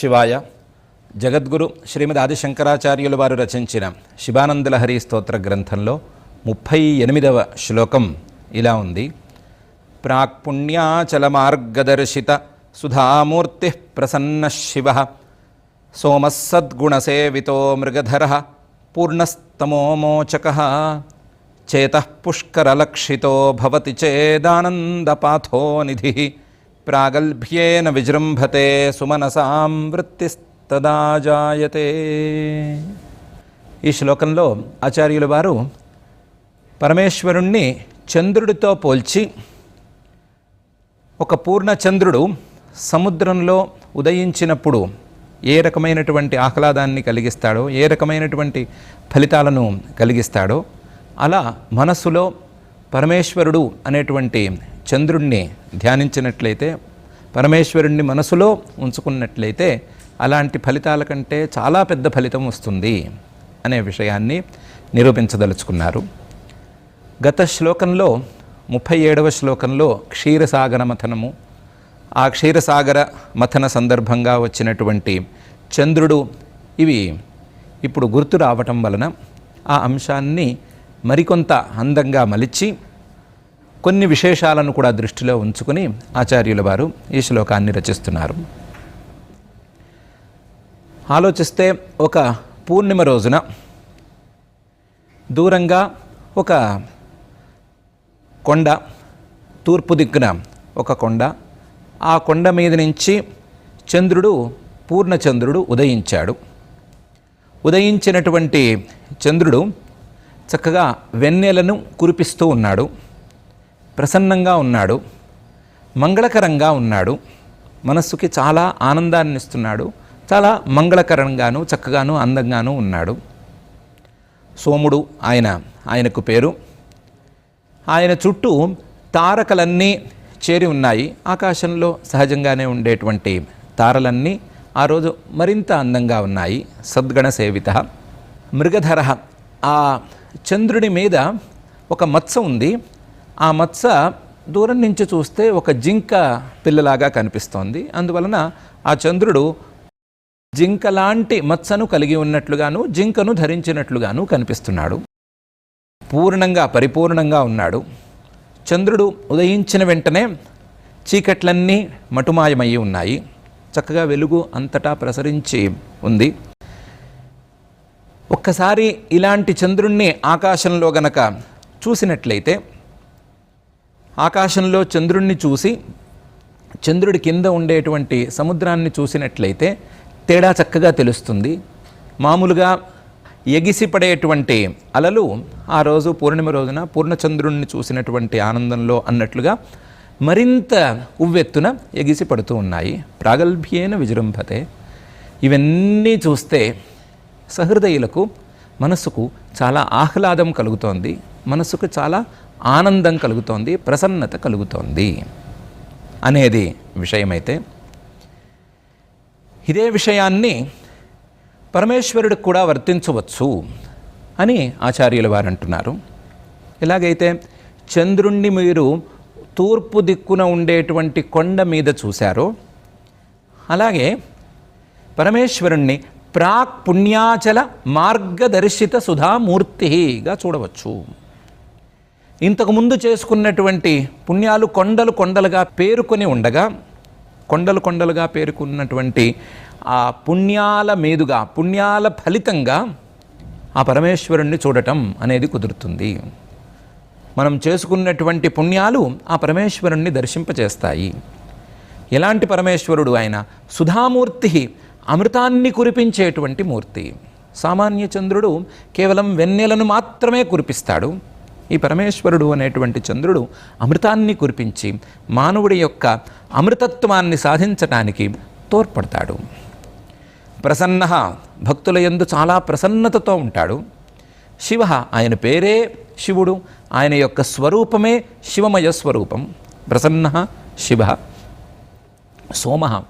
శివాయ జగద్గురు శ్రీమద్ ఆదిశంకరాచార్యులు వారు రచించిన శివానందలహరి స్తోత్ర గ్రంథంలో ముప్పై ఎనిమిదవ శ్లోకం ఇలా ఉంది. ప్రాక్పుణ్యాచలమార్గదర్శిత సుధామూర్తి ప్రసన్న శివ సోమస్సద్గుణసేవితో మృగధర పూర్ణస్తమోమోచక చేత పుష్కరలక్షితో భవతి చేదానందపాథో నిధి ప్రాగల్భ్యేన విజృంభతే సుమనసాం వృత్తిస్తదా జాయతే ఈ శ్లోకంలో ఆచార్యుల వారు పరమేశ్వరుణ్ణి చంద్రుడితో పోల్చి ఒక పూర్ణచంద్రుడు సముద్రంలో ఉదయించినప్పుడు ఏ రకమైనటువంటి ఆహ్లాదాన్ని కలిగిస్తాడో ఏ రకమైనటువంటి ఫలితాలను కలిగిస్తాడో అలా మనస్సులో పరమేశ్వరుడు అనేటువంటి చంద్రుణ్ణి ధ్యానించినట్లయితే పరమేశ్వరుణ్ణి మనసులో ఉంచుకున్నట్లయితే అలాంటి ఫలితాల కంటే చాలా పెద్ద ఫలితం వస్తుంది అనే విషయాన్ని నిరూపించదలుచుకున్నారు. గత శ్లోకంలో ముప్పై ఏడవ శ్లోకంలో క్షీరసాగర మథనము ఆ క్షీరసాగర మథన సందర్భంగా వచ్చినటువంటి చంద్రుడు ఇవి ఇప్పుడు గుర్తు రావటం వలన ఆ అంశాన్ని మరికొంత అందంగా మలిచి కొన్ని విశేషాలను కూడా దృష్టిలో ఉంచుకుని ఆచార్యుల వారు ఈ శ్లోకాన్ని రచిస్తున్నారు. ఆలోచిస్తే ఒక పూర్ణిమ రోజున దూరంగా ఒక కొండ తూర్పు దిక్కున ఒక కొండ ఆ కొండ మీద నుంచి చంద్రుడు పూర్ణచంద్రుడు ఉదయించాడు. ఉదయించినటువంటి చంద్రుడు చక్కగా వెన్నెలను కురిపిస్తూ ఉన్నాడు. ప్రసన్నంగా ఉన్నాడు మంగళకరంగా ఉన్నాడు మనస్సుకి చాలా ఆనందాన్ని ఇస్తున్నాడు చాలా మంగళకరంగాను చక్కగాను అందంగాను ఉన్నాడు. సోముడు ఆయన ఆయనకు పేరు. ఆయన చుట్టూ తారకలన్నీ చేరి ఉన్నాయి. ఆకాశంలో సహజంగానే ఉండేటువంటి తారలన్నీ ఆ రోజు మరింత అందంగా ఉన్నాయి. సద్గణ సేవిత. మృగధర. ఆ చంద్రుడి మీద ఒక మత్స ఉంది. ఆ మత్స దూరం నుంచి చూస్తే ఒక జింక పిల్లలాగా కనిపిస్తోంది. అందువలన ఆ చంద్రుడు జింకలాంటి మత్సను కలిగి ఉన్నట్లుగాను జింకను ధరించినట్లుగాను కనిపిస్తున్నాడు. పూర్ణంగా పరిపూర్ణంగా ఉన్నాడు. చంద్రుడు ఉదయించిన వెంటనే చీకట్లన్నీ మటుమాయమయ్యి ఉన్నాయి. చక్కగా వెలుగు అంతటా ప్రసరించి ఉంది. ఒక్కసారి ఇలాంటి చంద్రుణ్ణి ఆకాశంలో గనక చూసినట్లయితే ఆకాశంలో చంద్రుణ్ణి చూసి చంద్రుడి కింద ఉండేటువంటి సముద్రాన్ని చూసినట్లయితే తేడా చక్కగా తెలుస్తుంది. మామూలుగా ఎగిసిపడేటువంటి అలలు ఆ రోజు పూర్ణిమ రోజున పూర్ణచంద్రుణ్ణి చూసినటువంటి ఆనందంలో అన్నట్లుగా మరింత ఉవ్వెత్తున ఎగిసి పడుతూ ఉన్నాయి. ప్రాగల్భ్యేన విజృంభతే. ఇవన్నీ చూస్తే సహృదయులకు మనసుకు చాలా ఆహ్లాదం కలుగుతోంది. మనసుకు చాలా ఆనందం కలుగుతోంది ప్రసన్నత కలుగుతోంది అనేది విషయమైతే ఇదే విషయాన్ని పరమేశ్వరుడికి కూడా వర్తించవచ్చు అని ఆచార్యుల వారు అంటున్నారు. ఎలాగైతే చంద్రుణ్ణి మీరు తూర్పు దిక్కున ఉండేటువంటి కొండ మీద చూశారో అలాగే పరమేశ్వరుణ్ణి ప్రాక్ పుణ్యాచల మార్గదర్శిత సుధామూర్తిగా చూడవచ్చు. ఇంతకుముందు చేసుకున్నటువంటి పుణ్యాలు కొండలు కొండలుగా పేరుకొని ఉండగా కొండలు కొండలుగా పేరుకున్నటువంటి ఆ పుణ్యాల మీదుగా పుణ్యాల ఫలితంగా ఆ పరమేశ్వరుణ్ణి చూడటం అనేది కుదురుతుంది. మనం చేసుకున్నటువంటి పుణ్యాలు ఆ పరమేశ్వరుణ్ణి దర్శింపచేస్తాయి. ఎలాంటి పరమేశ్వరుడు ఆయన? సుధామూర్తి అమృతాన్ని కురిపించేటువంటి మూర్తి. సామాన్య చంద్రుడు కేవలం వెన్నెలను మాత్రమే కురిపిస్తాడు. ఈ పరమేశ్వరుడు అనేటువంటి చంద్రుడు అమృతాన్ని కురిపించి మానవుడి యొక్క అమృతత్వాన్ని సాధించటానికి తోడ్పడతాడు. ప్రసన్న భక్తుల యందు చాలా ప్రసన్నతతో ఉంటాడు. శివ ఆయన పేరే శివుడు ఆయన యొక్క స్వరూపమే శివమయ స్వరూపం. ప్రసన్న శివ. సోమ.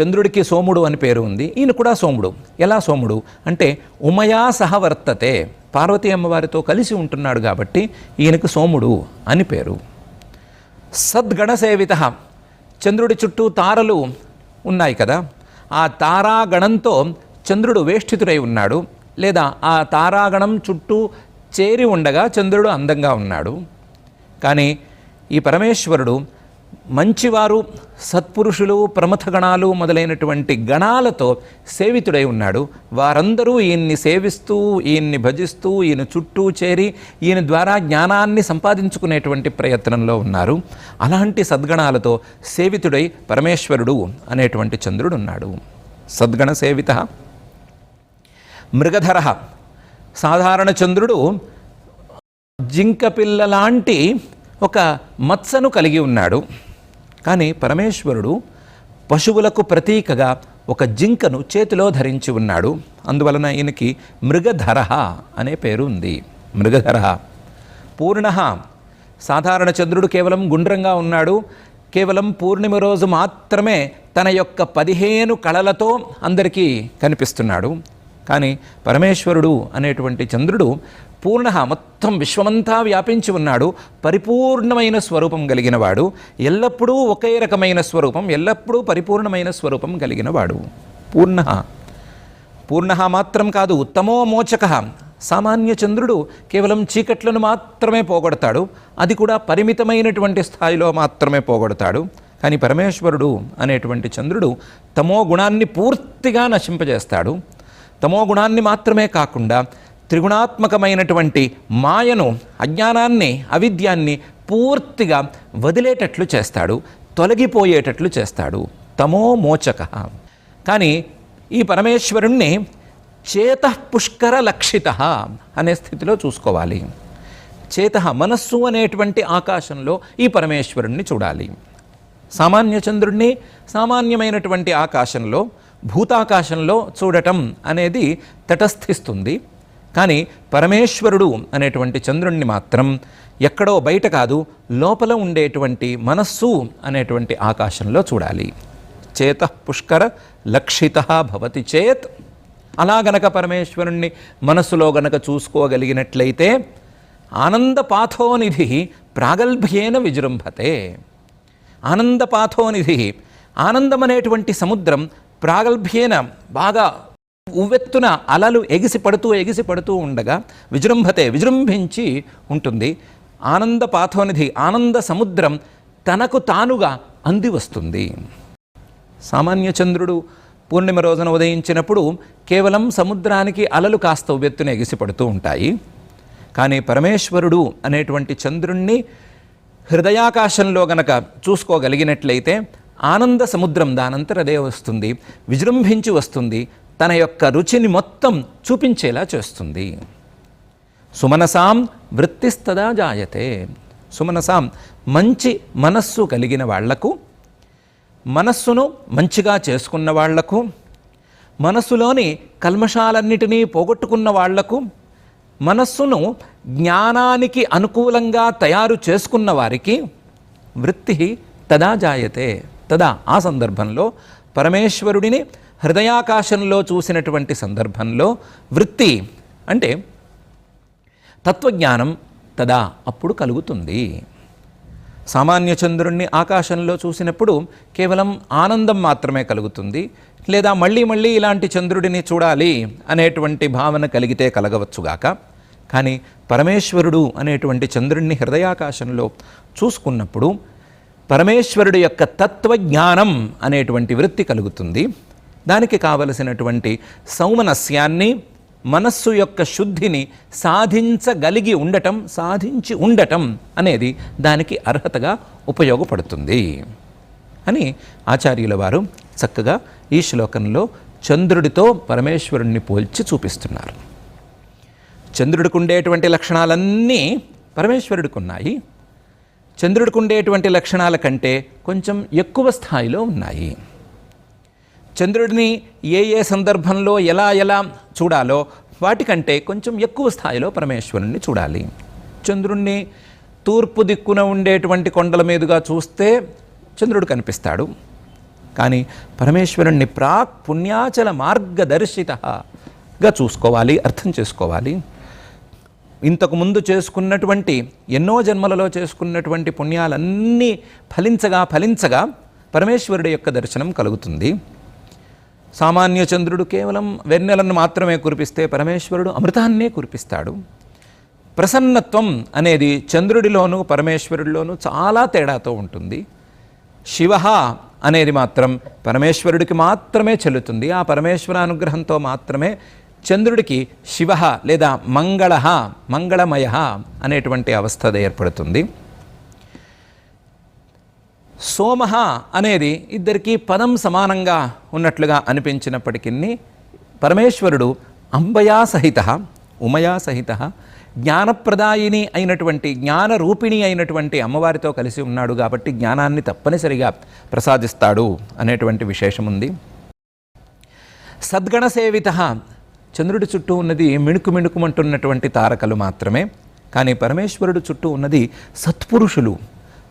చంద్రుడికి సోముడు అని పేరు ఉంది. ఈయన కూడా సోముడు. ఎలా సోముడు? అంటే ఉమయా సహవర్తతే. పార్వతీ అమ్మవారితో కలిసి ఉంటున్నాడు కాబట్టి ఈయనకు సోముడు అని పేరు. సద్గణసేవిత. చంద్రుడి చుట్టూ తారలు ఉన్నాయి కదా. ఆ తారాగణంతో చంద్రుడు వేష్టితుడై ఉన్నాడు. లేదా ఆ తారాగణం చుట్టూ చేరి ఉండగా చంద్రుడు అందంగా ఉన్నాడు. కానీ ఈ పరమేశ్వరుడు మంచివారు సత్పురుషులు ప్రమథ గణాలు మొదలైనటువంటి గణాలతో సేవితుడై ఉన్నాడు. వారందరూ ఈయన్ని సేవిస్తూ ఈయన్ని భజిస్తూ ఈయన చుట్టూ చేరి ఈయన ద్వారా జ్ఞానాన్ని సంపాదించుకునేటువంటి ప్రయత్నంలో ఉన్నారు. అలాంటి సద్గణాలతో సేవితుడై పరమేశ్వరుడు అనేటువంటి చంద్రుడు ఉన్నాడు. సద్గణ సేవిత. మృగధర. సాధారణ చంద్రుడు జింక పిల్ల లాంటి ఒక మత్సను కలిగి ఉన్నాడు. కానీ పరమేశ్వరుడు పశువులకు ప్రతీకగా ఒక జింకను చేతిలో ధరించి ఉన్నాడు. అందువలన ఈయనకి మృగధరహ అనే పేరు ఉంది. మృగధర పూర్ణ సాధారణ చంద్రుడు కేవలం గుండ్రంగా ఉన్నాడు. కేవలం పూర్ణిమ రోజు మాత్రమే తన యొక్క పదిహేను కళలతో అందరికీ కనిపిస్తున్నాడు. కానీ పరమేశ్వరుడు అనేటువంటి చంద్రుడు పూర్ణ మొత్తం విశ్వమంతా వ్యాపించి ఉన్నాడు. పరిపూర్ణమైన స్వరూపం కలిగినవాడు. ఎల్లప్పుడూ ఒకే రకమైన స్వరూపం ఎల్లప్పుడూ పరిపూర్ణమైన స్వరూపం కలిగినవాడు. పూర్ణ పూర్ణ మాత్రం కాదు ఉత్తమో మోచక. సామాన్య చంద్రుడు కేవలం చీకట్లను మాత్రమే పోగొడతాడు. అది కూడా పరిమితమైనటువంటి స్థాయిలో మాత్రమే పోగొడతాడు. కానీ పరమేశ్వరుడు అనేటువంటి చంద్రుడు తమో గుణాన్ని పూర్తిగా నశింపజేస్తాడు. తమో గుణాన్ని మాత్రమే కాకుండా త్రిగుణాత్మకమైనటువంటి మాయను అజ్ఞానాన్ని అవిద్యాన్ని పూర్తిగా వదిలేటట్లు చేస్తాడు తొలగిపోయేటట్లు చేస్తాడు. తమో మోచక. కానీ ఈ పరమేశ్వరుణ్ణి చేత పుష్కర లక్షిత అనే స్థితిలో చూసుకోవాలి. చేత మనస్సు అనేటువంటి ఆకాశంలో ఈ పరమేశ్వరుణ్ణి చూడాలి. సామాన్య చంద్రుణ్ణి సామాన్యమైనటువంటి ఆకాశంలో భూతాకాశంలో చూడటం అనేది తటస్థిస్తుంది. కానీ పరమేశ్వరుడు అనేటువంటి చంద్రుణ్ణి మాత్రం ఎక్కడో బయట కాదు లోపల ఉండేటువంటి మనస్సు అనేటువంటి ఆకాశంలో చూడాలి. చేత పుష్కర లక్షిత భవతి చేత్. అలా గనక పరమేశ్వరుణ్ణి మనస్సులో గనక చూసుకోగలిగినట్లయితే ఆనందపాథోనిధి ప్రాగల్భ్యేన విజృంభతే. ఆనందపాథోనిధి ఆనందం అనేటువంటి సముద్రం ప్రాగల్భ్యేన బాగా ఉవ్వెత్తున అలలు ఎగిసి పడుతూ ఎగిసి పడుతూ ఉండగా విజృంభతే విజృంభించి ఉంటుంది. ఆనంద పాథోనిధి ఆనంద సముద్రం తనకు తానుగా అంది వస్తుంది. సామాన్య చంద్రుడు పూర్ణిమ రోజున ఉదయించినప్పుడు కేవలం సముద్రానికి అలలు కాస్త ఉవ్వెత్తున ఎగిసిపడుతూ ఉంటాయి. కానీ పరమేశ్వరుడు అనేటువంటి చంద్రుణ్ణి హృదయాకాశంలో గనక చూసుకోగలిగినట్లయితే ఆనంద సముద్రం దానంతర అదే వస్తుంది విజృంభించి వస్తుంది తన యొక్క రుచిని మొత్తం చూపించేలా చేస్తుంది. సుమనసాం వృత్తిస్తదా జాయతే. సుమనసాం మంచి మనస్సు కలిగిన వాళ్ళకు మనస్సును మంచిగా చేసుకున్న వాళ్ళకు మనస్సులోని కల్మషాలన్నిటినీ పోగొట్టుకున్న వాళ్ళకు మనస్సును జ్ఞానానికి అనుకూలంగా తయారు చేసుకున్న వారికి వృత్తి తదా జాయతే. తదా ఆ సందర్భంలో పరమేశ్వరుడిని హృదయాకాశంలో చూసినటువంటి సందర్భంలో వృత్తి అంటే తత్వజ్ఞానం తదా అప్పుడు కలుగుతుంది. సామాన్య చంద్రుణ్ణి ఆకాశంలో చూసినప్పుడు కేవలం ఆనందం మాత్రమే కలుగుతుంది. లేదా మళ్ళీ మళ్ళీ ఇలాంటి చంద్రుడిని చూడాలి అనేటువంటి భావన కలిగితే కలగవచ్చుగాక కానీ పరమేశ్వరుడు అనేటువంటి చంద్రుణ్ణి హృదయాకాశంలో చూసుకున్నప్పుడు పరమేశ్వరుడు యొక్క తత్వజ్ఞానం అనేటువంటి వృత్తి కలుగుతుంది. దానికి కావలసినటువంటి సౌమనస్యాన్ని మనస్సు యొక్క శుద్ధిని సాధించగలిగి ఉండటం సాధించి ఉండటం అనేది దానికి అర్హతగా ఉపయోగపడుతుంది. అని ఆచార్యుల వారు చక్కగా ఈ శ్లోకంలో చంద్రుడితో పరమేశ్వరుణ్ణి పోల్చి చూపిస్తున్నారు. చంద్రుడికి ఉండేటువంటి లక్షణాలన్నీ పరమేశ్వరుడికి ఉన్నాయి. చంద్రుడికి ఉండేటువంటి లక్షణాల కంటే కొంచెం ఎక్కువ స్థాయిలో ఉన్నాయి. చంద్రుడిని ఏ ఏ సందర్భంలో ఎలా ఎలా చూడాలో వాటికంటే కొంచెం ఎక్కువ స్థాయిలో పరమేశ్వరుణ్ణి చూడాలి. చంద్రుణ్ణి తూర్పు దిక్కున ఉండేటువంటి కొండల మీదుగా చూస్తే చంద్రుడు కనిపిస్తాడు. కానీ పరమేశ్వరుణ్ణి ప్రాక్ పుణ్యాచల మార్గదర్శితగా చూసుకోవాలి అర్థం చేసుకోవాలి. ఇంతకు ముందు చేసుకున్నటువంటి ఎన్నో జన్మలలో చేసుకున్నటువంటి పుణ్యాలన్నీ ఫలించగా ఫలించగా పరమేశ్వరుడి యొక్క దర్శనం కలుగుతుంది. సామాన్య చంద్రుడు కేవలం వెన్నెలను మాత్రమే కురిపిస్తే పరమేశ్వరుడు అమృతాన్నే కురిపిస్తాడు. ప్రసన్నత్వం అనేది చంద్రుడిలోనూ పరమేశ్వరుడిలోనూ చాలా తేడాతో ఉంటుంది. శివ అనేది మాత్రం పరమేశ్వరుడికి మాత్రమే చెల్లుతుంది. ఆ పరమేశ్వర అనుగ్రహంతో మాత్రమే చంద్రుడికి శివ లేదా మంగళ మంగళమయ అనేటువంటి అవస్థ ఏర్పడుతుంది. సోమ అనేది ఇద్దరికీ పదం సమానంగా ఉన్నట్లుగా అనిపించినప్పటికీ పరమేశ్వరుడు అంబయా సహిత ఉమయా సహిత జ్ఞానప్రదాయిని అయినటువంటి జ్ఞానరూపిణి అయినటువంటి అమ్మవారితో కలిసి ఉన్నాడు కాబట్టి జ్ఞానాన్ని తప్పనిసరిగా ప్రసాదిస్తాడు అనేటువంటి విశేషం ఉంది సద్గణ సేవిత చంద్రుడి చుట్టూ ఉన్నది మిణుకు మిణుకుమంటున్నటువంటి తారకలు మాత్రమే. కానీ పరమేశ్వరుడు చుట్టూ ఉన్నది సత్పురుషులు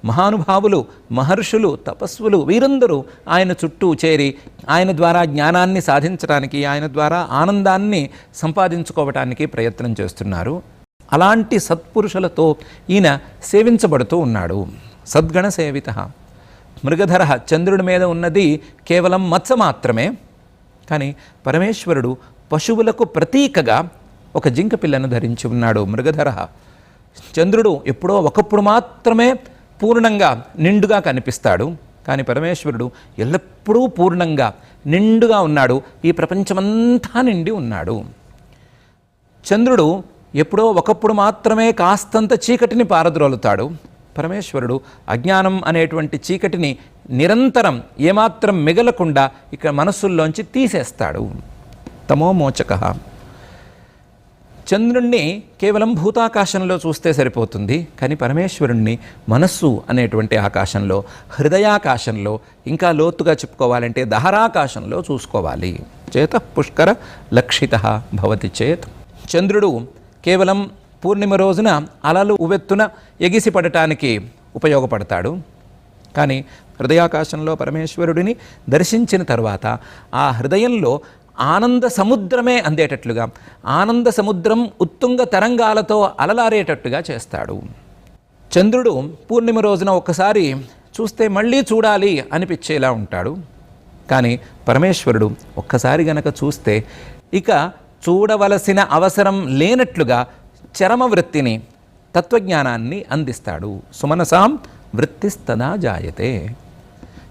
మహానుభావులు మహర్షులు తపస్సులు వీరందరూ ఆయన చుట్టూ చేరి ఆయన ద్వారా జ్ఞానాన్ని సాధించడానికి ఆయన ద్వారా ఆనందాన్ని సంపాదించుకోవటానికి ప్రయత్నం చేస్తున్నారు. అలాంటి సత్పురుషులతో ఈయన సేవించబడుతూ ఉన్నాడు. సద్గణ సేవిత. మృగధర చంద్రుడి మీద ఉన్నది కేవలం మత్స మాత్రమే. కానీ పరమేశ్వరుడు పశువులకు ప్రతీకగా ఒక జింక పిల్లను ధరించి ఉన్నాడు మృగధర. చంద్రుడు ఎప్పుడో ఒకప్పుడు మాత్రమే పూర్ణంగా నిండుగా కనిపిస్తాడు. కానీ పరమేశ్వరుడు ఎల్లప్పుడూ పూర్ణంగా నిండుగా ఉన్నాడు. ఈ ప్రపంచమంతా నిండి ఉన్నాడు. చంద్రుడు ఎప్పుడో ఒకప్పుడు మాత్రమే కాస్తంత చీకటిని పారద్రోలుతాడు. పరమేశ్వరుడు అజ్ఞానం అనేటువంటి చీకటిని నిరంతరం ఏమాత్రం మిగలకుండా ఇక్కడ మనస్సుల్లోంచి తీసేస్తాడు. తమోమోచక చంద్రుణ్ణి కేవలం భూతాకాశంలో చూస్తే సరిపోతుంది కానీ పరమేశ్వరుణ్ణి మనస్సు అనేటువంటి ఆకాశంలో హృదయాకాశంలో ఇంకా లోతుగా చెప్పుకోవాలంటే దహరాకాశంలో చూసుకోవాలి. చేత పుష్కర లక్షిత భవతి చేత్. చంద్రుడు కేవలం పూర్ణిమ రోజున అలలు ఉవెత్తున ఎగిసి పడటానికి ఉపయోగపడతాడు. కానీ హృదయాకాశంలో పరమేశ్వరుడిని దర్శించిన తర్వాత ఆ హృదయంలో ఆనంద సముద్రమే అందేటట్లుగా ఆనంద సముద్రం ఉత్తుంగ తరంగాలతో అలలారేటట్టుగా చేస్తాడు. చంద్రుడు పూర్ణిమ రోజున ఒక్కసారి చూస్తే మళ్ళీ చూడాలి అనిపించేలా ఉంటాడు. కానీ పరమేశ్వరుడు ఒక్కసారి గనక చూస్తే ఇక చూడవలసిన అవసరం లేనట్లుగా చరమ వృత్తిని తత్వజ్ఞానాన్ని అందిస్తాడు. సుమనసాం వృత్తిస్తదా జాయతే.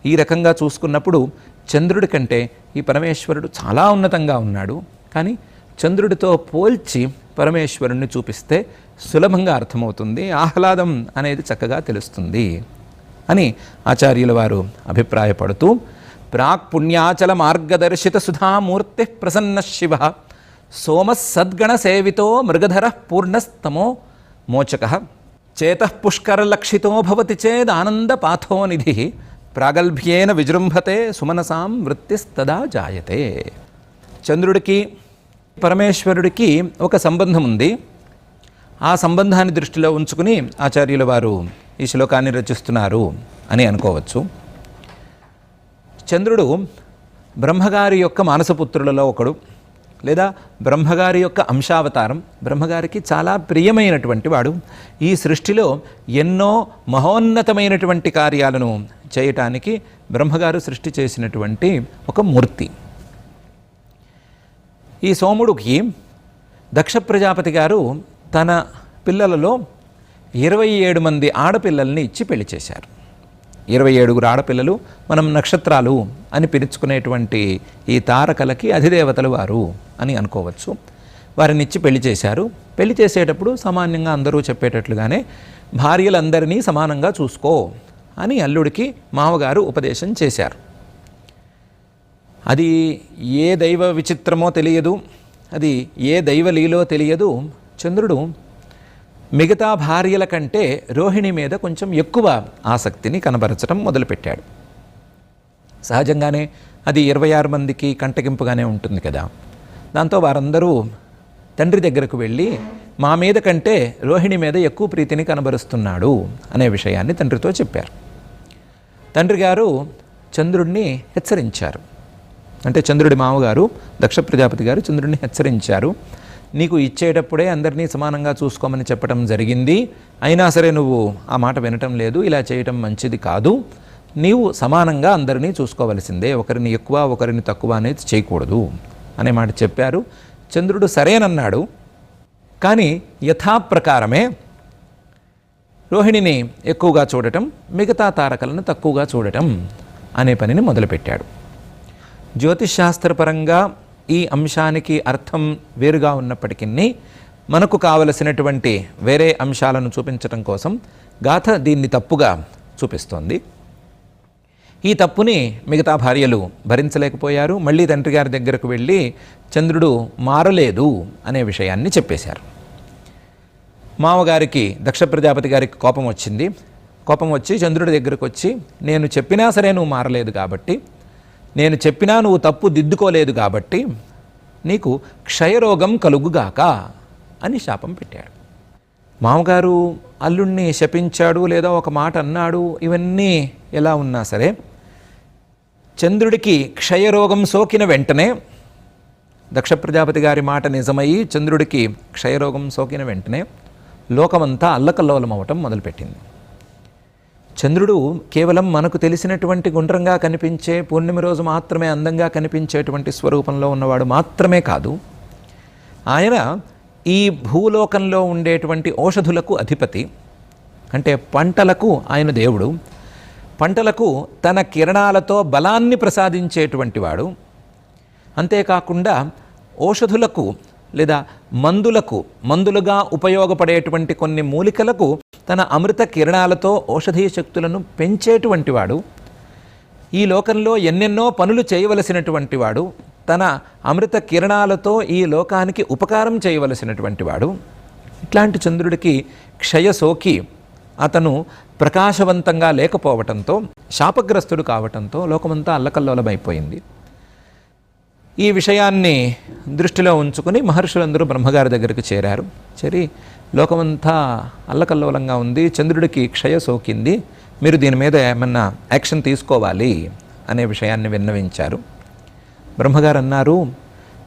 ఈ రకంగా చూసుకున్నప్పుడు చంద్రుడి కంటే ఈ పరమేశ్వరుడు చాలా ఉన్నతంగా ఉన్నాడు. కానీ చంద్రుడితో పోల్చి పరమేశ్వరుణ్ణి చూపిస్తే సులభంగా అర్థమవుతుంది. ఆహ్లాదం అనేది చక్కగా తెలుస్తుంది అని ఆచార్యుల వారు అభిప్రాయపడుతూ ప్రాక్ పుణ్యాచల మార్గదర్శిత సుధామూర్తి ప్రసన్న శివ సోమసద్గణ సేవితో మృగధర పూర్ణస్తమో మోచక చేత పుష్కరలక్షితో భవతి చేదానంద పాథోనిధి ప్రాగల్భ్యేన విజృంభతే సుమనసాం వృత్తిస్తదా జాయతే. చంద్రుడికి పరమేశ్వరుడికి ఒక సంబంధం ఉంది. ఆ సంబంధాన్ని దృష్టిలో ఉంచుకుని ఆచార్యుల వారు ఈ శ్లోకాన్ని రచిస్తున్నారు అని అనుకోవచ్చు. చంద్రుడు బ్రహ్మగారి యొక్క మానసపుత్రులలో ఒకడు. లేదా బ్రహ్మగారి యొక్క అంశావతారం. బ్రహ్మగారికి చాలా ప్రియమైనటువంటి వాడు. ఈ సృష్టిలో ఎన్నో మహోన్నతమైనటువంటి కార్యాలను చేయటానికి బ్రహ్మగారు సృష్టి చేసినటువంటి ఒక మూర్తి. ఈ సోముడికి దక్ష ప్రజాపతి గారు తన పిల్లలలో ఇరవై ఏడు మంది ఆడపిల్లల్ని ఇచ్చి పెళ్ళి చేశారు. ఇరవై ఏడుగురు ఆడపిల్లలు మనం నక్షత్రాలు అని పిలుచుకునేటువంటి ఈ తారకలకి అధిదేవతలు వారు అని అనుకోవచ్చు. వారిని ఇచ్చి పెళ్ళి చేశారు. పెళ్ళి చేసేటప్పుడు సామాన్యంగా అందరూ చెప్పేటట్లుగానే భార్యలందరినీ సమానంగా చూసుకో అని అల్లుడికి మామగారు ఉపదేశం చేశారు. అది ఏ దైవ విచిత్రమో తెలియదు. అది ఏ దైవలీలో తెలియదు. చంద్రుడు మిగతా భార్యల కంటే రోహిణి మీద కొంచెం ఎక్కువ ఆసక్తిని కనబరచడం మొదలుపెట్టాడు. సహజంగానే అది ఇరవై ఆరు మందికి కంటగింపుగానే ఉంటుంది కదా. దాంతో వారందరూ తండ్రి దగ్గరకు వెళ్ళి మా మీద కంటే రోహిణి మీద ఎక్కువ ప్రీతిని కనబరుస్తున్నాడు అనే విషయాన్ని తండ్రితో చెప్పారు. తండ్రి గారు చంద్రుడిని హెచ్చరించారు. అంటే చంద్రుడి మామగారు దక్ష ప్రజాపతి గారు చంద్రుడిని హెచ్చరించారు. నీకు ఇచ్చేటప్పుడే అందరినీ సమానంగా చూసుకోమని చెప్పడం జరిగింది. అయినా సరే నువ్వు ఆ మాట వినటం లేదు. ఇలా చేయటం మంచిది కాదు. నీవు సమానంగా అందరినీ చూసుకోవలసిందే. ఒకరిని ఎక్కువ ఒకరిని తక్కువ అనేది చేయకూడదు అనే మాట చెప్పారు. చంద్రుడు సరేనన్నాడు. కానీ యథాప్రకారమే రోహిణిని ఎక్కువగా చూడటం మిగతా తారకలను తక్కువగా చూడటం అనే పనిని మొదలుపెట్టాడు. జ్యోతిష్ శాస్త్రపరంగా ఈ అంశానికి అర్థం వేరుగా ఉన్నప్పటికీ మనకు కావలసినటువంటి వేరే అంశాలను చూపించటం కోసం గాథ దీన్ని తప్పుగా చూపిస్తోంది. ఈ తప్పుని మిగతా భార్యలు భరించలేకపోయారు. మళ్ళీ తండ్రి గారి దగ్గరకు వెళ్ళి చంద్రుడు మారలేదు అనే విషయాన్ని చెప్పేశారు. మామగారికి దక్ష ప్రజాపతి గారికి కోపం వచ్చింది. కోపం వచ్చి చంద్రుడి దగ్గరకు వచ్చి నేను చెప్పినా సరే నువ్వు మారలేదు కాబట్టి నేను చెప్పినా నువ్వు తప్పు దిద్దుకోలేదు కాబట్టి నీకు క్షయరోగం కలుగుగాక అని శాపం పెట్టాడు. మామగారు అల్లుణ్ణి శపించాడు లేదా ఒక మాట అన్నాడు ఇవన్నీ ఎలా ఉన్నా సరే చంద్రుడికి క్షయరోగం సోకిన వెంటనే దక్ష ప్రజాపతి గారి మాట నిజమయ్యి చంద్రుడికి క్షయరోగం సోకిన వెంటనే లోకమంతా అల్లకల్లోలమవటం మొదలుపెట్టింది. చంద్రుడు కేవలం మనకు తెలిసినటువంటి గుండ్రంగా కనిపించే పూర్ణిమ రోజు మాత్రమే అందంగా కనిపించేటువంటి స్వరూపంలో ఉన్నవాడు మాత్రమే కాదు. ఆయన ఈ భూలోకంలో ఉండేటువంటి ఔషధులకు అధిపతి. అంటే పంటలకు ఆయన దేవుడు. పంటలకు తన కిరణాలతో బలాన్ని ప్రసాదించేటువంటి వాడు. అంతేకాకుండా ఔషధులకు లేదా మందులకు మందులుగా ఉపయోగపడేటువంటి కొన్ని మూలికలకు తన అమృత కిరణాలతో ఔషధీయ శక్తులను పెంచేటువంటి వాడు ఈ లోకంలో ఎన్నెన్నో పనులు చేయవలసినటువంటి వాడు తన అమృత కిరణాలతో ఈ లోకానికి ఉపకారం చేయవలసినటువంటి వాడు. ఇట్లాంటి చంద్రుడికి క్షయ సోకి అతను ప్రకాశవంతంగా లేకపోవటంతో శాపగ్రస్తుడు కావటంతో లోకమంతా అల్లకల్లోలమైపోయింది. ఈ విషయాన్ని దృష్టిలో ఉంచుకుని మహర్షులందరూ బ్రహ్మగారి దగ్గరికి చేరారు. చేరి లోకమంతా అల్లకల్లోలంగా ఉంది చంద్రుడికి క్షయ సోకింది మీరు దీని మీద ఏమన్నా యాక్షన్ తీసుకోవాలి అనే విషయాన్ని విన్నవించారు. బ్రహ్మగారు అన్నారు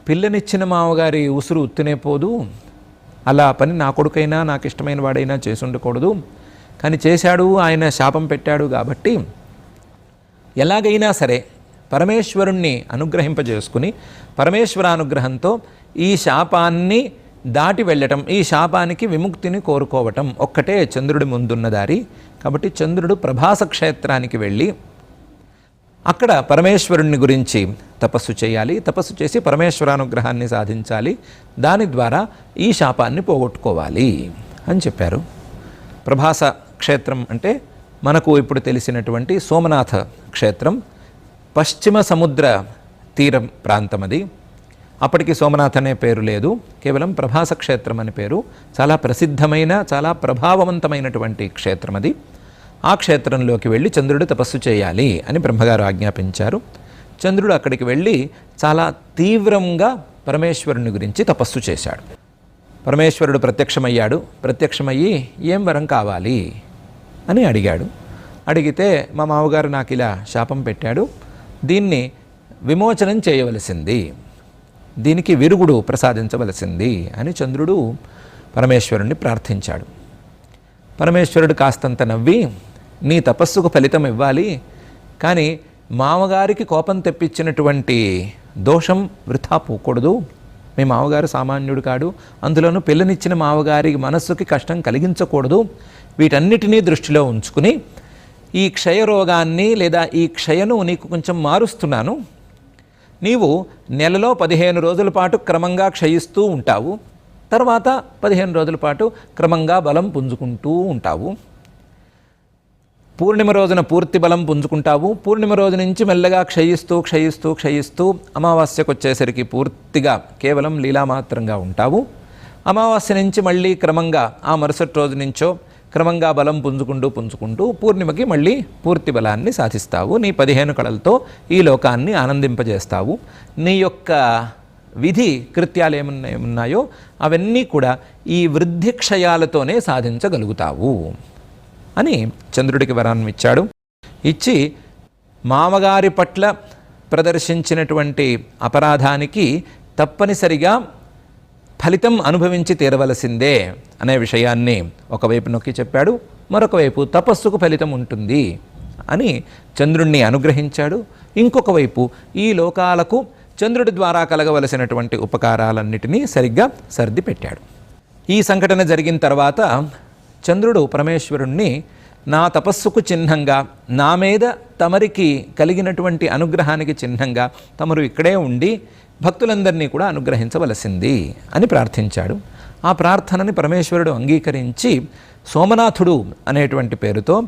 పిల్లనిచ్చిన మామగారి ఉసురు ఉత్తినే పోదు అలా పని నా కొడుకైనా నాకు ఇష్టమైన వాడైనా చేసి ఉండకూడదు కానీ చేశాడు ఆయన శాపం పెట్టాడు కాబట్టి ఎలాగైనా సరే పరమేశ్వరుణ్ణి అనుగ్రహింపజేసుకుని పరమేశ్వరానుగ్రహంతో ఈ శాపాన్ని దాటి వెళ్ళటం ఈ శాపానికి విముక్తిని కోరుకోవటం ఒక్కటే చంద్రుడి ముందున్న దారి. కాబట్టి చంద్రుడు ప్రభాస క్షేత్రానికి వెళ్ళి అక్కడ పరమేశ్వరుణ్ణి గురించి తపస్సు చేయాలి. తపస్సు చేసి పరమేశ్వరానుగ్రహాన్ని సాధించాలి. దాని ద్వారా ఈ శాపాన్ని పోగొట్టుకోవాలి అని చెప్పారు. ప్రభాస క్షేత్రం అంటే మనకు ఇప్పుడు తెలిసినటువంటి సోమనాథ క్షేత్రం. పశ్చిమ సముద్ర తీరం ప్రాంతం అది అప్పటికి సోమనాథ్ అనే పేరు లేదు. కేవలం ప్రభాస క్షేత్రం అని పేరు. చాలా ప్రసిద్ధమైన చాలా ప్రభావవంతమైనటువంటి క్షేత్రం అది ఆ క్షేత్రంలోకి వెళ్ళి చంద్రుడు తపస్సు చేయాలి అని బ్రహ్మగారు ఆజ్ఞాపించారు. చంద్రుడు అక్కడికి వెళ్ళి చాలా తీవ్రంగా పరమేశ్వరుని గురించి తపస్సు చేశాడు. పరమేశ్వరుడు ప్రత్యక్షమయ్యాడు. ప్రత్యక్షమయ్యి ఏం వరం కావాలి? అని అడిగాడు. అడిగితే మా మామగారు నాకు ఇలా శాపం పెట్టాడు. దీన్ని విమోచనం చేయవలసింది. దీనికి విరుగుడు ప్రసాదించవలసింది అని చంద్రుడు పరమేశ్వరుణ్ణి ప్రార్థించాడు. పరమేశ్వరుడు కాస్తంత నవ్వి నీ తపస్సుకు ఫలితం ఇవ్వాలి. కానీ మామగారికి కోపం తెప్పించినటువంటి దోషం వృథా పోకూడదు. మీ మామగారు సామాన్యుడు కాడు. అందులోనూ పిల్లనిచ్చిన మామగారి మనస్సుకి కష్టం కలిగించకూడదు. వీటన్నిటినీ దృష్టిలో ఉంచుకుని ఈ క్షయరోగాన్ని లేదా ఈ క్షయను నీకు కొంచెం మారుస్తున్నాను. నీవు నెలలో పదిహేను రోజుల పాటు క్రమంగా క్షయిస్తూ ఉంటావు. తర్వాత పదిహేను రోజుల పాటు క్రమంగా బలం పుంజుకుంటూ ఉంటావు. పూర్ణిమ రోజున పూర్తి బలం పుంజుకుంటావు. పూర్ణిమ రోజు నుంచి మెల్లగా క్షయిస్తూ క్షయిస్తూ క్షయిస్తూ అమావాస్యకు వచ్చేసరికి పూర్తిగా కేవలం లీలామాత్రంగా ఉంటావు. అమావాస్య నుంచి మళ్ళీ క్రమంగా ఆ మరుసటి రోజు నుంచో క్రమంగా బలం పుంజుకుంటూ పుంజుకుంటూ పూర్ణిమకి మళ్ళీ పూర్తి బలాన్ని సాధిస్తావు. నీ పదిహేను కళలతో ఈ లోకాన్ని ఆనందింపజేస్తావు. నీ యొక్క విధి కృత్యాలు ఏమున్నాయో అవన్నీ కూడా ఈ వృద్ధి క్షయాలతోనే సాధించగలుగుతావు అని చంద్రుడికి వరాన్ని ఇచ్చాడు. ఇచ్చి మామగారి పట్ల ప్రదర్శించినటువంటి అపరాధానికి తప్పనిసరిగా ఫలితం అనుభవించి తీరవలసిందే అనే విషయాన్ని ఒకవైపు నొక్కి చెప్పాడు మరొక వైపు తపస్సుకు ఫలితం ఉంటుంది అని చంద్రుణ్ణి అనుగ్రహించాడు. ఇంకొక వైపు ఈ లోకాలకు చంద్రుడి ద్వారా కలగవలసినటువంటి ఉపకారాలన్నిటినీ సరిగ్గా సర్ది పెట్టాడు. ఈ సంఘటన జరిగిన తర్వాత చంద్రుడు పరమేశ్వరుణ్ణి నా తపస్సుకు చిహ్నంగా నా మీద తమరికి కలిగినటువంటి అనుగ్రహానికి చిహ్నంగా తమరు ఇక్కడే ఉండి భక్తులందరినీ కూడా అనుగ్రహించవలసింది అని ప్రార్థించాడు. ఆ ప్రార్థనని పరమేశ్వరుడు అంగీకరించి సోమనాథుడు అనేటువంటి పేరుతో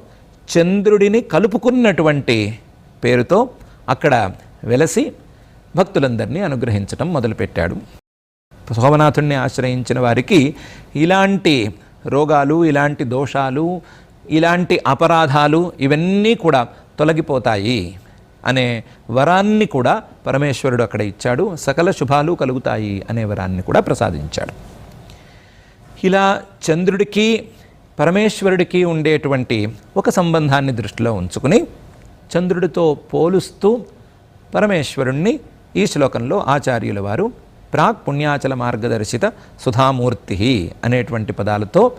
చంద్రుడిని కలుపుకున్నటువంటి పేరుతో అక్కడ వెలసి భక్తులందరినీ అనుగ్రహించటం మొదలుపెట్టాడు. సోమనాథుణ్ణి ఆశ్రయించిన వారికి ఇలాంటి రోగాలు ఇలాంటి దోషాలు ఇలాంటి అపరాధాలు ఇవన్నీ కూడా తొలగిపోతాయి. అనే వరాన్ని కూడా పరమేశ్వరుడు అక్కడ ఇచ్చాడు. సకల శుభాలు కలుగుతాయి అనే వరాన్ని కూడా ప్రసాదించాడు. ఇలా చంద్రుడికి పరమేశ్వరుడికి ఉండేటువంటి ఒక సంబంధాన్ని దృష్టిలో ఉంచుకుని చంద్రుడితో పోలుస్తూ పరమేశ్వరుణ్ణి ఈ శ్లోకంలో ఆచార్యుల వారు ప్రాక్ పుణ్యాచల మార్గదర్శిత సుధామూర్తి అనేటువంటి పదాలతో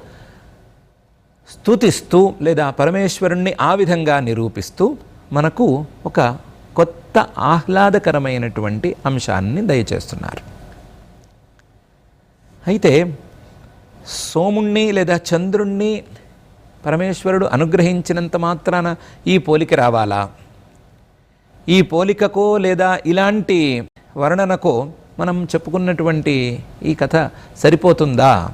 స్తుతిస్తూ లేదా పరమేశ్వరుణ్ణి ఆ విధంగా నిరూపిస్తూ మనకు ఒక కొత్త ఆహ్లాదకరమైనటువంటి అంశాన్ని దయచేస్తున్నారు. అయితే సోముణ్ణి లేదా చంద్రుణ్ణి పరమేశ్వరుడు అనుగ్రహించినంత మాత్రాన ఈ పోలిక రావాలా? ఈ పోలికకో లేదా ఇలాంటి వర్ణనకో మనం చెప్పుకున్నటువంటి ఈ కథ సరిపోతుందా?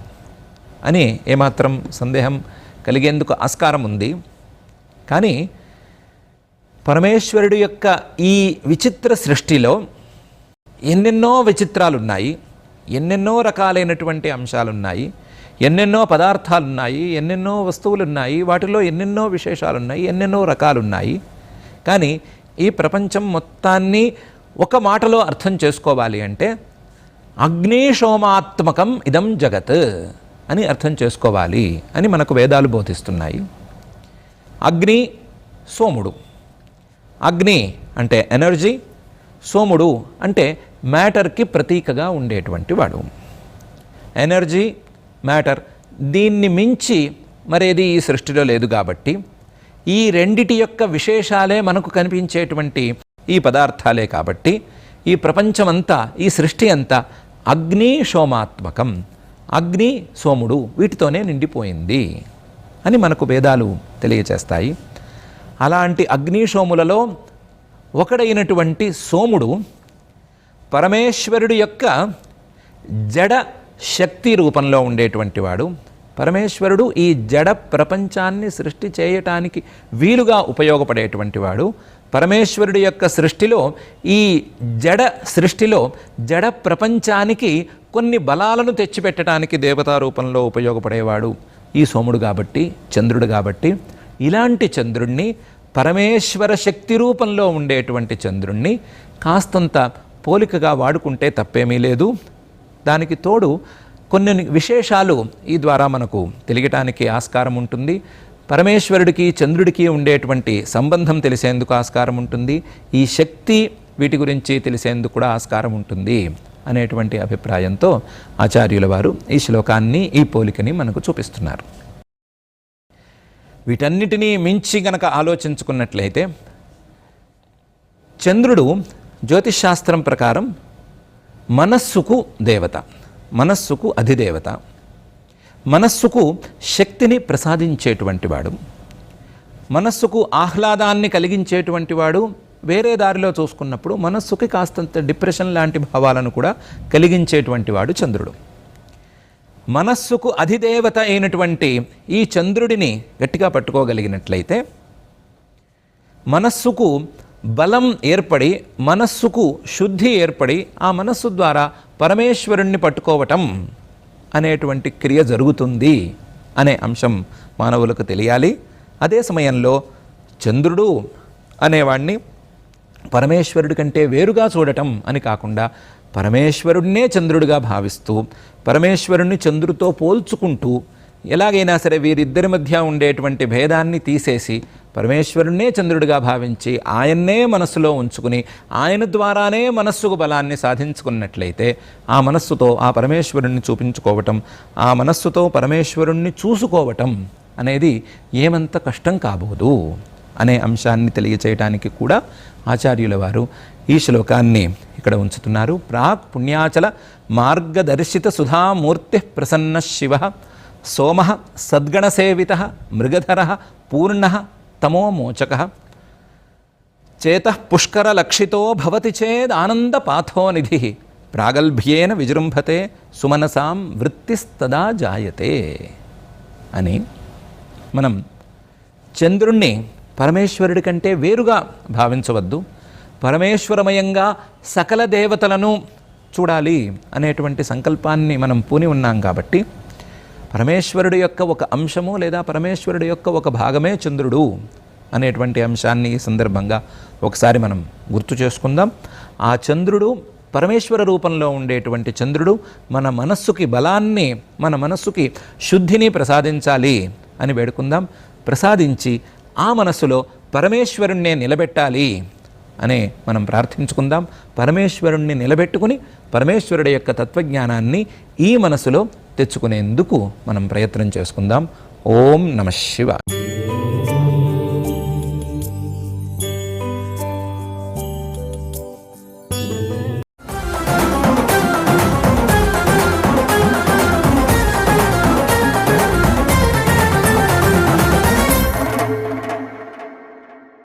అని ఏమాత్రం సందేహం కలిగేందుకు ఆస్కారం ఉంది కానీ పరమేశ్వరుడు యొక్క ఈ విచిత్ర సృష్టిలో ఎన్నెన్నో విచిత్రాలున్నాయి ఎన్నెన్నో రకాలైనటువంటి అంశాలున్నాయి ఎన్నెన్నో పదార్థాలున్నాయి ఎన్నెన్నో వస్తువులున్నాయి వాటిలో ఎన్నెన్నో విశేషాలున్నాయి ఎన్నెన్నో రకాలున్నాయి. కానీ ఈ ప్రపంచం మొత్తాన్ని ఒక మాటలో అర్థం చేసుకోవాలి అంటే అగ్నిశోమాత్మకం ఇదం జగత్ అని అర్థం చేసుకోవాలి అని మనకు వేదాలు బోధిస్తున్నాయి. అగ్ని సోముడు. అగ్ని అంటే ఎనర్జీ సోముడు అంటే మ్యాటర్కి ప్రతీకగా ఉండేటువంటి వాడు. ఎనర్జీ మ్యాటర్ దీన్ని మించి మరేది ఈ సృష్టిలో లేదు కాబట్టి ఈ రెండిటి యొక్క విశేషాలే మనకు కనిపించేటువంటి ఈ పదార్థాలే కాబట్టి ఈ ప్రపంచమంతా ఈ సృష్టి అంతా అగ్ని సోమాత్మకం అగ్ని సోముడు వీటితోనే నిండిపోయింది అని మనకు వేదాలు తెలియచేస్తాయి. అలాంటి అగ్నిశోములలో ఒకడైనటువంటి సోముడు పరమేశ్వరుడు యొక్క జడ శక్తి రూపంలో ఉండేటువంటి వాడు. పరమేశ్వరుడు ఈ జడ ప్రపంచాన్ని సృష్టి చేయటానికి వీలుగా ఉపయోగపడేటువంటి వాడు. పరమేశ్వరుడి యొక్క సృష్టిలో ఈ జడ సృష్టిలో జడ ప్రపంచానికి కొన్ని బలాలను తెచ్చిపెట్టడానికి దేవతా రూపంలో ఉపయోగపడేవాడు ఈ సోముడు కాబట్టి చంద్రుడు కాబట్టి. ఇలాంటి చంద్రుణ్ణి పరమేశ్వర శక్తి రూపంలో ఉండేటువంటి చంద్రుణ్ణి కాస్తంత పోలికగా వాడుకుంటే తప్పేమీ లేదు. దానికి తోడు కొన్ని విశేషాలు ఈ ద్వారా మనకు తెలియటానికి ఆస్కారం ఉంటుంది. పరమేశ్వరుడికి చంద్రుడికి ఉండేటువంటి సంబంధం తెలిసేందుకు ఆస్కారం ఉంటుంది. ఈ శక్తి వీటి గురించి తెలిసేందుకు కూడా ఆస్కారం ఉంటుంది అనేటువంటి అభిప్రాయంతో ఆచార్యుల వారు ఈ శ్లోకాన్ని ఈ పోలికని మనకు చూపిస్తున్నారు. వీటన్నిటినీ మించి గనక ఆలోచించుకున్నట్లయితే చంద్రుడు జ్యోతిషాస్త్రం ప్రకారం మనస్సుకు దేవత మనస్సుకు అధిదేవత మనస్సుకు శక్తిని ప్రసాదించేటువంటి వాడు మనస్సుకు ఆహ్లాదాన్ని కలిగించేటువంటి వాడు వేరే దారిలో చూసుకున్నప్పుడు మనస్సుకి కాస్తంత డిప్రెషన్ లాంటి భావాలను కూడా కలిగించేటువంటి వాడు చంద్రుడు. మనస్సుకు అధిదేవత అయినటువంటి ఈ చంద్రుడిని గట్టిగా పట్టుకోగలిగినట్లయితే మనస్సుకు బలం ఏర్పడి మనస్సుకు శుద్ధి ఏర్పడి ఆ మనస్సు ద్వారా పరమేశ్వరుణ్ణి పట్టుకోవటం అనేటువంటి క్రియ జరుగుతుంది అనే అంశం మానవులకు తెలియాలి. అదే సమయంలో చంద్రుడు అనేవాణ్ణి పరమేశ్వరుడి కంటే వేరుగా చూడటం అని కాకుండా పరమేశ్వరుడినే చంద్రుడిగా భావిస్తూ పరమేశ్వరుణ్ణి చంద్రుడితో పోల్చుకుంటూ ఎలాగైనా సరే వీరిద్దరి మధ్య ఉండేటువంటి భేదాన్ని తీసేసి పరమేశ్వరుణ్ణే చంద్రుడిగా భావించి ఆయన్నే మనస్సులో ఉంచుకుని ఆయన ద్వారానే మనస్సుకు బలాన్ని సాధించుకున్నట్లయితే ఆ మనస్సుతో ఆ పరమేశ్వరుణ్ణి చూపించుకోవటం ఆ మనస్సుతో పరమేశ్వరుణ్ణి చూసుకోవటం అనేది ఏమంత కష్టం కాబోదు అనే అంశాన్ని తెలియచేయటానికి కూడా ఆచార్యుల వారు ఈ శ్లోకాన్ని ఇక్కడ ఉంచుతున్నారు. ప్రాక్ పుణ్యాచల మార్గదర్శిత సుధామూర్తి ప్రసన్న శివ సోమ సద్గణసేవిత మృగధర పూర్ణ తమోమోచక. చేత పుష్కరలక్షితో భవతి చేదానందపాథోనిధి ప్రాగల్భ్యేన విజృంభతే సుమనసాం వృత్తిస్తదా జాయతే అని మనం చంద్రుణ్ణి పరమేశ్వరుడి కంటే వేరుగా భావించవద్దు. పరమేశ్వరమయంగా సకల దేవతలను చూడాలి అనేటువంటి సంకల్పాన్ని మనం పూని ఉన్నాం కాబట్టి పరమేశ్వరుడి యొక్క ఒక అంశము లేదా పరమేశ్వరుడి యొక్క ఒక భాగమే చంద్రుడు అనేటువంటి అంశాన్ని ఈ సందర్భంగా ఒకసారి మనం గుర్తు చేసుకుందాం. ఆ చంద్రుడు పరమేశ్వర రూపంలో ఉండేటువంటి చంద్రుడు మన మనస్సుకి బలాన్ని మన మనస్సుకి శుద్ధిని ప్రసాదించాలి అని వేడుకుందాం. ప్రసాదించి ఆ మనస్సులో పరమేశ్వరుణ్ణే నిలబెట్టాలి. అనే మనం ప్రార్థించుకుందాం. పరమేశ్వరుణ్ణి నిలబెట్టుకుని పరమేశ్వరుడి యొక్క తత్వజ్ఞానాన్ని ఈ మనసులో తెచ్చుకునేందుకు మనం ప్రయత్నం చేసుకుందాం. ఓం నమ శివ